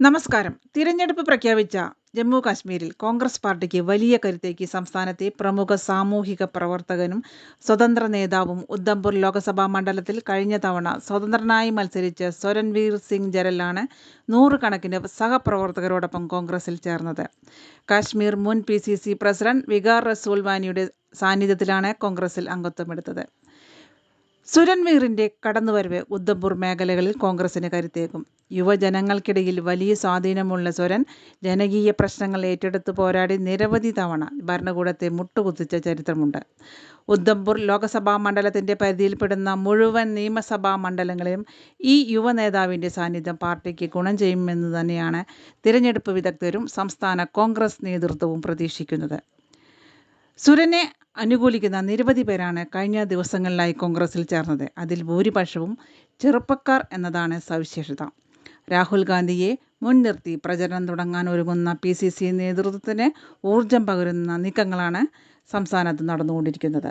നമസ്കാരം. തിരഞ്ഞെടുപ്പ് പ്രഖ്യാപിച്ച ജമ്മു കാശ്മീരിൽ കോൺഗ്രസ് പാർട്ടിക്ക് വലിയ കരുത്തേക്ക് സംസ്ഥാനത്തെ പ്രമുഖ സാമൂഹിക പ്രവർത്തകനും സ്വതന്ത്ര നേതാവും ഉദ്ധംപൂർ ലോക്സഭാ മണ്ഡലത്തിൽ കഴിഞ്ഞ തവണ സ്വതന്ത്രനായി മത്സരിച്ച സ്വരൺവീർ സിംഗ് ജരലാണ് നൂറുകണക്കിന് സഹപ്രവർത്തകരോടൊപ്പം കോൺഗ്രസിൽ ചേർന്നത്. കാശ്മീർ മുൻ P C C president Vikar റസൂൽവാനിയുടെ സാന്നിധ്യത്തിലാണ് കോൺഗ്രസിൽ അംഗത്വമെടുത്തത്. സുരൺവീറിന്റെ കടന്നുവരവ് ഉദ്ധംപൂർ മേഖലകളിൽ കോൺഗ്രസിന് കരുത്തേക്കും യുവജനങ്ങൾക്കിടയിൽ വലിയ സ്വാധീനമുള്ള സുരൻ ജനകീയ പ്രശ്നങ്ങൾ ഏറ്റെടുത്ത് പോരാടി നിരവധി തവണ ഭരണകൂടത്തെ മുട്ടുകുത്തിച്ച ചരിത്രമുണ്ട്. ഉദ്ധംപൂർ ലോക്സഭാ മണ്ഡലത്തിന്റെ പരിധിയിൽപ്പെടുന്ന മുഴുവൻ നിയമസഭാ മണ്ഡലങ്ങളിലും ഈ യുവ നേതാവിന്റെ സാന്നിധ്യം പാർട്ടിക്ക് ഗുണം ചെയ്യുമെന്ന് തന്നെയാണ് തിരഞ്ഞെടുപ്പ് വിദഗ്ധരും സംസ്ഥാന കോൺഗ്രസ് നേതൃത്വവും പ്രതീക്ഷിക്കുന്നത്. സുരനെ അനുകൂലിക്കുന്ന നിരവധി പേരാണ് കഴിഞ്ഞ ദിവസങ്ങളിലായി കോൺഗ്രസിൽ ചേർന്നത്. അതിൽ ഭൂരിപക്ഷവും ചെറുപ്പക്കാർ എന്നതാണ് സവിശേഷത. രാഹുൽ ഗാന്ധിയെ മുൻനിർത്തി പ്രചരണം തുടങ്ങാൻ ഒരുങ്ങുന്ന പി സി സി നേതൃത്വത്തിന് ഊർജം പകരുന്ന നീക്കങ്ങളാണ് സംസ്ഥാനത്ത് നടന്നുകൊണ്ടിരിക്കുന്നത്.